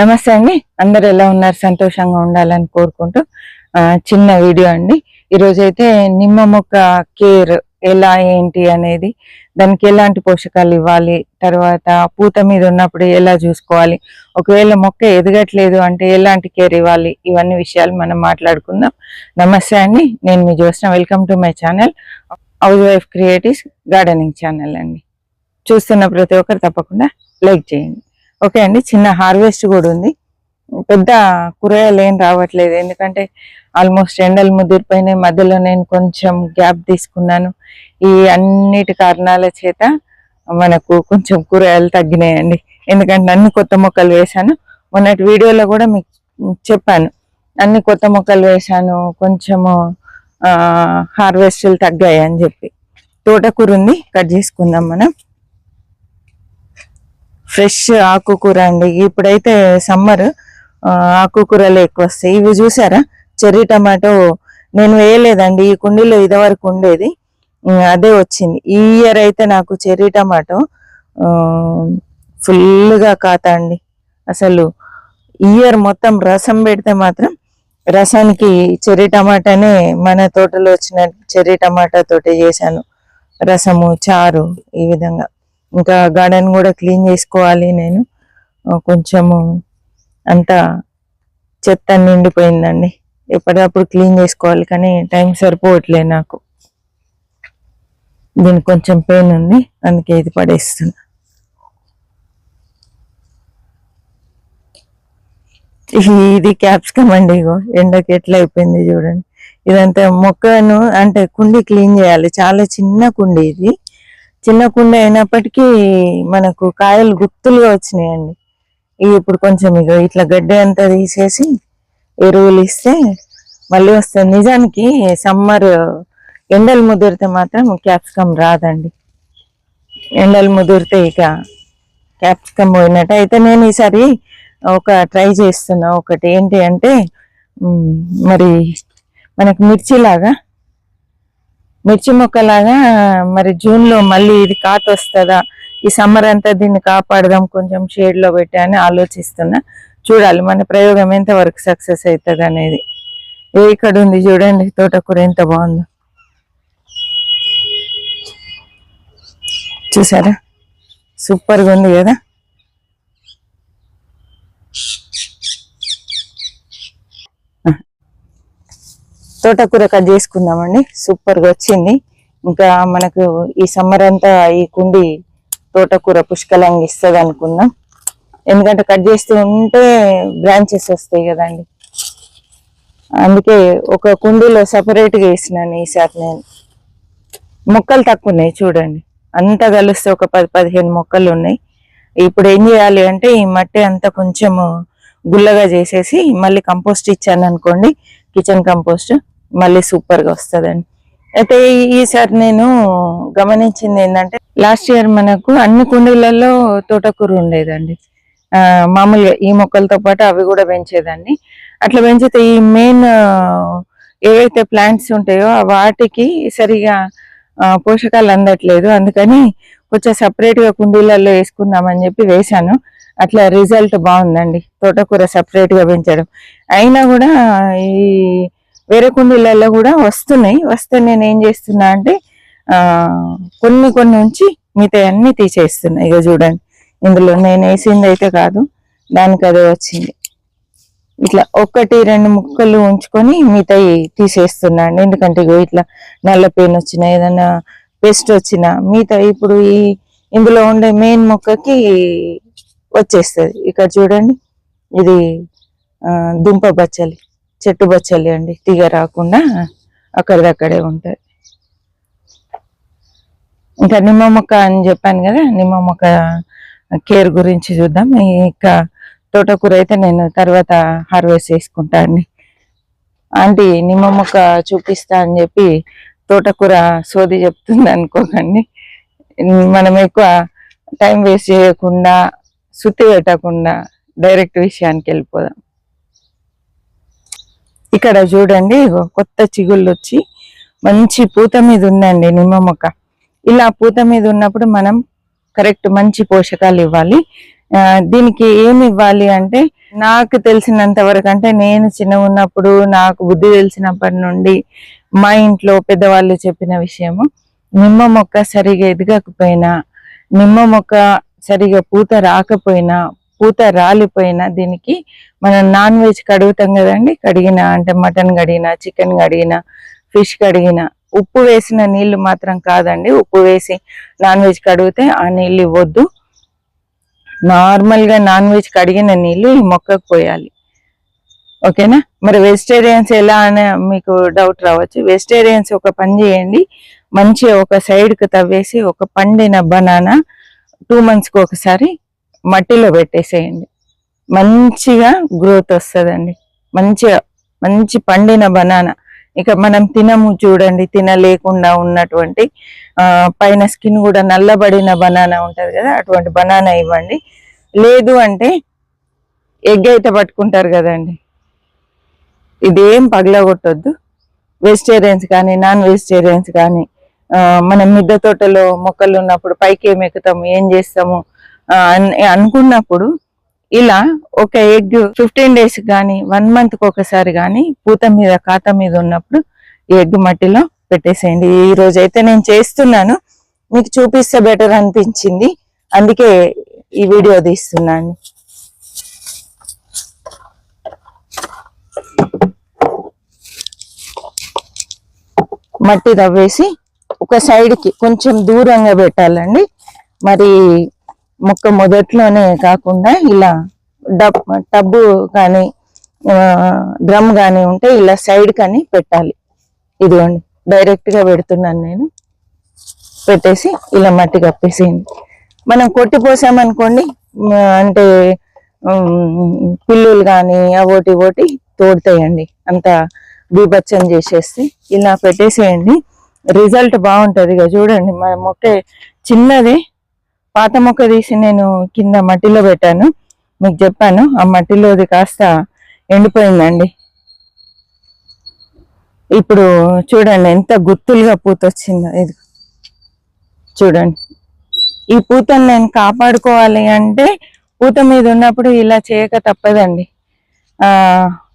నమస్తే అండి. అందరు ఎలా ఉన్నారు? సంతోషంగా ఉండాలని కోరుకుంటూ చిన్న వీడియో అండి. ఈరోజు అయితే నిమ్మ మొక్క కేర్ ఎలా ఏంటి అనేది దానికి ఎలాంటి పోషకాలు ఇవ్వాలి తర్వాత పూత మీద ఉన్నప్పుడు ఎలా చూసుకోవాలి ఒకవేళ మొక్క ఎదగట్లేదు అంటే ఎలాంటి కేర్ ఇవ్వాలి ఇవన్నీ విషయాలు మనం మాట్లాడుకుందాం. నమస్తే అండి. నేను మీ చూసిన welcome to my channel housewife creatives gardening channel అండి. చూస్తున్న ప్రతి ఒక్కరు తప్పకుండా లైక్ చేయండి. ఓకే అండి చిన్న హార్వెస్ట్ కూడా ఉంది. పెద్ద కూరగాయలు ఏం రావట్లేదు ఎందుకంటే ఆల్మోస్ట్ ఎండలు ముదిరిపోయినాయి. మధ్యలో నేను కొంచెం గ్యాప్ తీసుకున్నాను. ఈ అన్నిటి కారణాల చేత మనకు కొంచెం కూరగాయలు తగ్గినాయండి. ఎందుకంటే అన్ని కొత్త మొక్కలు వేశాను. మొన్నటి వీడియోలో కూడా మీకు చెప్పాను. అన్ని కొత్త మొక్కలు వేశాను కొంచెము హార్వెస్టులు తగ్గాయి అని చెప్పి. తోటకూర ఉంది కట్ చేసుకుందాం మనం. ఫ్రెష్ ఆకుకూర అండి. ఇప్పుడైతే సమ్మర్ ఆకుకూరలు ఎక్కువ వస్తాయి ఇవి చూసారా? చెర్రీ టమాటో నేను వేయలేదండి. ఈ కుండీలో ఇదివరకు ఉండేది. అదే వచ్చింది. ఈ ఇయర్ అయితే నాకు చెర్రీ టమాటో ఫుల్గా కాతా అండి. అసలు ఇయర్ మొత్తం రసం పెడితే మాత్రం రసానికి చెర్రీ టమాటానే మన తోటలో వచ్చిన చెర్రీ టమాటా తోటి చేశాను. రసము చారు ఈ విధంగా. ఇంకా గార్డెన్ కూడా క్లీన్ చేసుకోవాలి నేను. కొంచెము అంతా చెత్త నిండిపోయిందండి. ఎప్పటికప్పుడు క్లీన్ చేసుకోవాలి కానీ టైం సరిపోవట్లే నాకు. దీనికి కొంచెం పెయిన్ ఉంది అందుకే ఇది పడేస్తున్నా. ఇది- క్యాప్సికమ్ అండి ఇగో ఎండకి ఎట్లా అయిపోయింది చూడండి. ఇదంతా మొక్కను అంటే కుండీ క్లీన్ చేయాలి. చాలా చిన్న కుండీ ఇది. చిన్న కుండ అయినప్పటికీ మనకు కాయలు గుత్తులుగా వచ్చినాయండి. ఇవి ఇప్పుడు కొంచెం ఇక ఇట్లా గడ్డి అంతా తీసేసి ఎరువులు ఇస్తే మళ్ళీ వస్తుంది నిజానికి సమ్మర్ ఎండలు ముదిరితే మాత్రం క్యాప్సికమ్ రాదండి. ఎండలు ముదిరితే ఇక క్యాప్సికమ్ పోయినట్టు. అయితే నేను ఈసారి ఒక ట్రై చేస్తున్నా. ఒకటి ఏంటి అంటే మరి మనకు మిర్చిలాగా మిర్చి మొక్కలాగా మరి జూన్లో మళ్ళీ ఇది కాత వస్తుందా ఈ సమ్మర్ అంతా దీన్ని కాపాడదాం కొంచెం షేడ్లో పెట్టి ఆలోచిస్తున్నా. చూడాలి మన ప్రయోగం ఎంత వరకు సక్సెస్ అవుతుంది అనేది. ఏ ఇక్కడ ఉంది చూడండి తోటకూర ఎంత బాగుందో. చూసారా? సూపర్గా ఉంది కదా? తోటకూర కట్ చేసుకుందామండి. సూపర్గా వచ్చింది. ఇంకా మనకు ఈ సమ్మర్ అంతా ఈ కుండి తోటకూర పుష్కలంగా ఇస్తుంది అనుకుందాం. ఎందుకంటే కట్ చేస్తూ ఉంటే బ్రాంచెస్ వస్తాయి కదండి. అందుకే ఒక కుండీలో సపరేట్గా వేసినాను ఈసారి నేను. మొక్కలు తక్కువ ఉన్నాయి చూడండి. అంతా కలిస్తే ఒక పది పదిహేను మొక్కలు ఉన్నాయి. ఇప్పుడు ఏం చేయాలి అంటే ఈ మట్టి అంతా కొంచెము గుల్లగా చేసేసి మళ్ళీ కంపోస్ట్ ఇచ్చాను అనుకోండి కిచెన్ కంపోస్ట్. మళ్ళీ సూపర్గా వస్తుందండి. అయితే ఈ- ఈసారి నేను గమనించింది ఏంటంటే లాస్ట్ ఇయర్ మనకు అన్ని కుండీలలో తోటకూర ఉండేదండి. మామూలుగా ఈ మొక్కలతో పాటు అవి కూడా పెంచేదాన్ని. అట్లా పెంచితే ఈ మెయిన్ ఏవైతే ప్లాంట్స్ ఉంటాయో వాటికి సరిగా పోషకాలు అందట్లేదు. అందుకని కొంచెం సపరేట్గా కుండీలలో వేసుకుందామని చెప్పి వేశాను. అట్లా రిజల్ట్ బాగుందండి తోటకూర సపరేట్గా పెంచడం. అయినా కూడా ఈ వేరే కుండీలలో కూడా వస్తున్నాయి. వస్తే నేను ఏం చేస్తున్నా అంటే ఆ కొన్ని కొన్ని ఉంచి మిగతా అన్ని తీసేస్తున్నా. ఇక చూడండి. ఇందులో నేను వేసింది అయితే కాదు. దానికి అదే వచ్చింది. ఇట్లా ఒక్కటి రెండు ముక్కలు ఉంచుకొని మిగతాయి తీసేస్తున్నాను ఎందుకంటే ఇగో ఇట్లా నల్ల పెయిన్ వచ్చినా ఏదైనా పెస్ట్ వచ్చినా మిగతా ఇప్పుడు ఈ ఇందులో ఉండే మెయిన్ మొక్కకి వచ్చేస్తుంది. ఇక్కడ చూడండి. ఇది దుంప బచ్చలి చెట్టు బచ్చలి అండి. తీగ రాకుండా అక్కడిదక్కడే ఉంటుంది. ఇంకా నిమ్మ మొక్క అని చెప్పాను కదా నిమ్మ మొక్క కేర్ గురించి చూద్దాం. ఇంకా తోటకూర అయితే నేను తర్వాత హార్వెస్ట్ చేసుకుంటా అండి. ఆంటీ నిమ్మ మొక్క చూపిస్తా అని చెప్పి తోటకూర సోది చెప్తుంది అనుకోకండి. మనం ఎక్కువ టైం వేస్ట్ చేయకుండా సుత్తి పెట్టకుండా డైరెక్ట్ విషయానికి వెళ్ళిపోదాం. ఇక్కడ చూడండి కొత్త చిగుళ్ళు వచ్చి మంచి పూత మీద ఉందండి నిమ్మ మొక్క. ఇలా పూత మీద ఉన్నప్పుడు మనం కరెక్ట్ మంచి పోషకాలు ఇవ్వాలి. దీనికి ఏమి ఇవ్వాలి అంటే నాకు తెలిసినంత వరకు అంటే నేను చిన్న ఉన్నప్పుడు నాకు బుద్ధి తెలిసినప్పటి నుండి మా ఇంట్లో పెద్దవాళ్ళు చెప్పిన విషయము నిమ్మ మొక్క సరిగా ఎదగకపోయినా నిమ్మ మొక్క సరిగా పూత రాకపోయినా పూత రాలిపోయినా దీనికి మనం నాన్ వెజ్ కడుగుతాం కదండి. కడిగిన అంటే మటన్ కడిగిన చికెన్ కడిగిన ఫిష్ కడిగిన ఉప్పు వేసిన నీళ్ళు మాత్రం కాదండి. ఉప్పు వేసి నాన్ వెజ్ కడిగితే ఆ నీళ్ళు ఇవ్వద్దు. నార్మల్గా నాన్ వెజ్ కడిగిన నీళ్ళు ఈ మొక్కకు పోయాలి. ఓకేనా? మరి వెజిటేరియన్స్ ఎలా అని మీకు డౌట్ రావచ్చు. వెజిటేరియన్స్ ఒక పని చేయండి. మంచి ఒక సైడ్కి తవ్వేసి ఒక పండిన బనానా టూ మంత్స్కి ఒకసారి మట్టిలో పెట్టేసేయండి. మంచిగా గ్రోత్ వస్తుందండి. మంచిగా మంచి పండిన బనానా. ఇక మనం తినము చూడండి తినలేకుండా ఉన్నటువంటి పైన స్కిన్ కూడా నల్లబడిన బనానా ఉంటుంది కదా అటువంటి బనానా ఇవ్వండి. లేదు అంటే ఎగ్ అయితే పట్టుకుంటారు కదండి. ఇదేం పగలగొట్టొద్దు. వెజిటేరియన్స్ కానీ నాన్ వెజిటేరియన్స్ కానీ మనం మిద్దె తోటలో మొక్కలు ఉన్నప్పుడు పైకి ఏం ఎక్కుతాము ఏం చేస్తాము అనుకున్నప్పుడు ఇలా ఒక ఎగ్ ఫిఫ్టీన్ డేస్ కానీ వన్ మంత్కి ఒకసారి కానీ పూత మీద కాత మీద ఉన్నప్పుడు ఈ ఎగ్ మట్టిలో పెట్టేసేయండి. ఈ రోజు అయితే నేను చేస్తున్నాను. మీకు చూపిస్తే బెటర్ అనిపించింది. అందుకే ఈ వీడియో తీస్తున్నాను. మట్టి తవ్వేసి ఒక సైడ్కి కొంచెం దూరంగా పెట్టాలండి. మరి మొక్క మొదట్లోనే కాకుండా ఇలా డబ్ టబ్బు కానీ డ్రమ్ కానీ ఉంటే ఇలా సైడ్ కానీ పెట్టాలి. ఇదిగోండి డైరెక్ట్గా పెడుతున్నాను నేను. పెట్టేసి ఇలా మట్టి కప్పేసేయండి మనం కొట్టిపోసామనుకోండి అంటే పిల్లులు కానీ అవోటి ఓటి తోడుతాయండి. అంత బీభత్సం చేసేసి ఇలా పెట్టేసేయండి. రిజల్ట్ బాగుంటుంది ఇక చూడండి. మన మొక్క చిన్నది పాత మొక్క తీసి నేను కింద మట్టిలో పెట్టాను. మీకు చెప్పాను ఆ మట్టిలోది కాస్త ఎండిపోయిందండి. ఇప్పుడు చూడండి ఎంత గుత్తులుగా పూత వచ్చిందో ఇది చూడండి. ఈ పూతను నేను కాపాడుకోవాలి అంటే పూత మీద ఉన్నప్పుడు ఇలా చేయక తప్పదండి.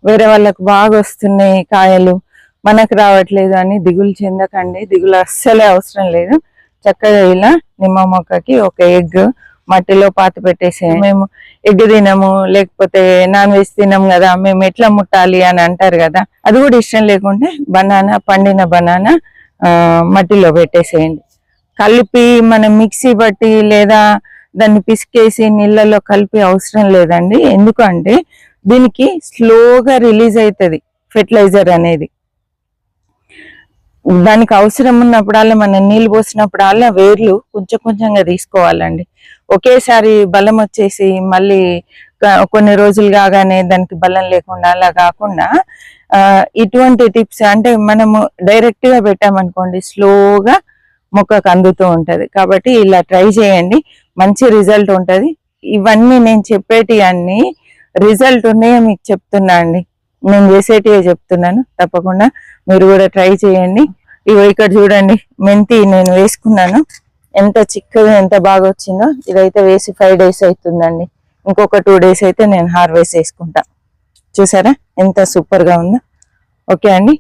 వేరే వాళ్ళకు బాగా వస్తున్నాయి కాయలు మనకు రావట్లేదు అని దిగులు చెందకండి. దిగులు అస్సలే అవసరం లేదు. చక్కగా ఇలా నిమ్మ మొక్కకి ఒక ఎగ్ మట్టిలో పాత పెట్టేసి మేము ఎగ్ తినము లేకపోతే నాన్ వెజ్ తినము కదా మేము ఎట్లా ముట్టాలి అని అంటారు కదా అది కూడా ఇష్టం లేకుంటే బనానా పండిన బనానా మట్టిలో పెట్టేసేయండి. కలిపి మనం మిక్సీ బట్టి లేదా దాన్ని పిసికేసి నీళ్ళలో కలిపి అవసరం లేదండి. ఎందుకంటే దీనికి స్లోగా రిలీజ్ అవుతుంది ఫెర్టిలైజర్ అనేది. దానికి అవసరం ఉన్నప్పుడల్లా మనం నీళ్ళు పోసినప్పుడల్లా వేర్లు కొంచెం కొంచెంగా తీసుకోవాలండి. ఒకేసారి బలం వచ్చేసి మళ్ళీ కొన్ని రోజులు కాగానే దానికి బలం లేకుండా అలా కాకుండా ఇటువంటి టిప్స్ అంటే మనము డైరెక్ట్గా పెట్టామనుకోండి స్లోగా మొక్కకు అందుతూ ఉంటది. కాబట్టి ఇలా ట్రై చేయండి. మంచి రిజల్ట్ ఉంటది. ఇవన్నీ నేను చెప్పేటి అన్ని రిజల్ట్ ఉన్నాయో మీకు చెప్తున్నా అండి. నేను చేసేటివే చెప్తున్నాను. తప్పకుండా మీరు కూడా ట్రై చేయండి. ఇవి ఇక్కడ చూడండి మెంతి నేను వేసుకున్నాను. ఎంత చిక్కగా ఎంత బాగా వచ్చిందో ఇదైతే వేసి ఫైవ్ డేస్ అవుతుందండి ఇంకొక టూ డేస్ అయితే నేను హార్వెస్ట్ చేసుకుంటా. చూసారా? ఎంత సూపర్గా ఉందో. ఓకే అండి.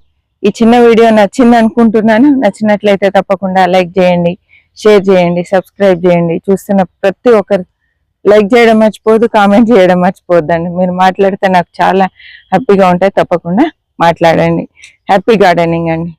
ఈ చిన్న వీడియో నచ్చింది అనుకుంటున్నాను. నచ్చినట్లయితే తప్పకుండా లైక్ చేయండి షేర్ చేయండి సబ్స్క్రైబ్ చేయండి. చూస్తున్న ప్రతి ఒక్కరికి లైక్ చేయడం మర్చిపోదు కామెంట్ చేయడం మర్చిపోద్దండి మీరు మాట్లాడితే నాకు చాలా హ్యాపీగా ఉంటాయి తప్పకుండా మాట్లాడండి. హ్యాపీ గార్డెనింగ్ అండి.